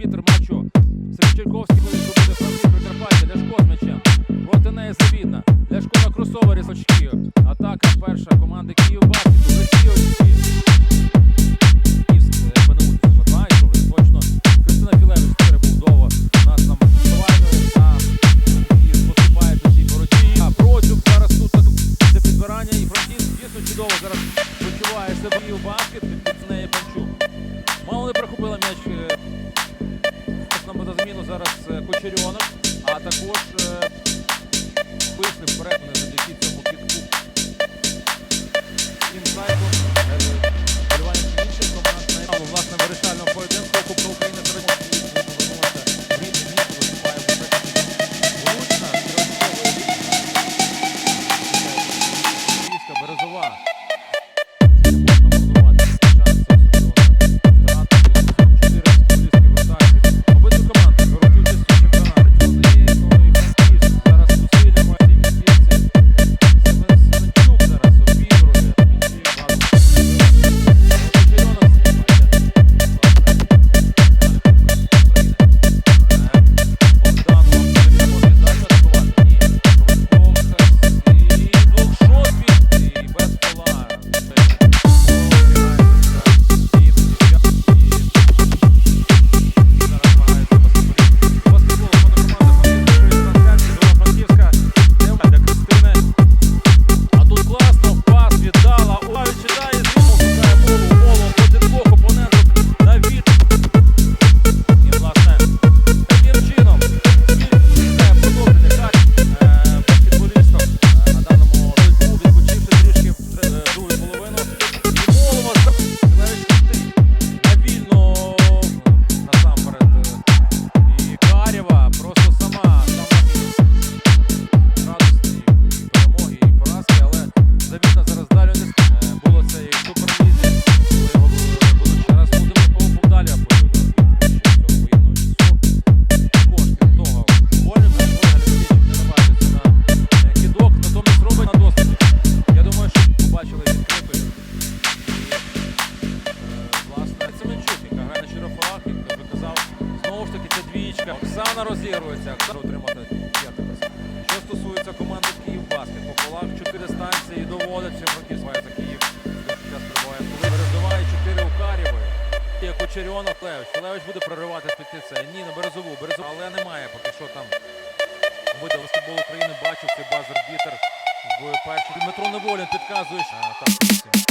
арбітр матчу. Сергійченковський вирішив буде француз Прикарпаття. Ляшко з м'ячем. Проти неї Завідна. Ляшко на кросовері з очки. Атака перша команди Київ Баскету. Вже ці очки. Е. Христина Філевич. У нас там фестивальною та поступає у цій боротьбі. А Процюк зараз тут це підбирання і Франківськ дійсно чудово зараз почуває себе Київ Баскет. Під неї Панчук. Мало не е, а також Оксана розігрується, Оксана отримати п'яте. Що стосується команди Київ Баскет, по полах 4 станції доводить всім років має Київ. Час прибуває. Коли Березова і 4 у Карєвої. Є Кочерьонок, Левич. Левич буде проривати з-під. Ні, на Березову. Березову, але немає поки що там. Вида баскетбол України бачив цей базер бітер в першій. Дмитро Неволін підказує. А, так,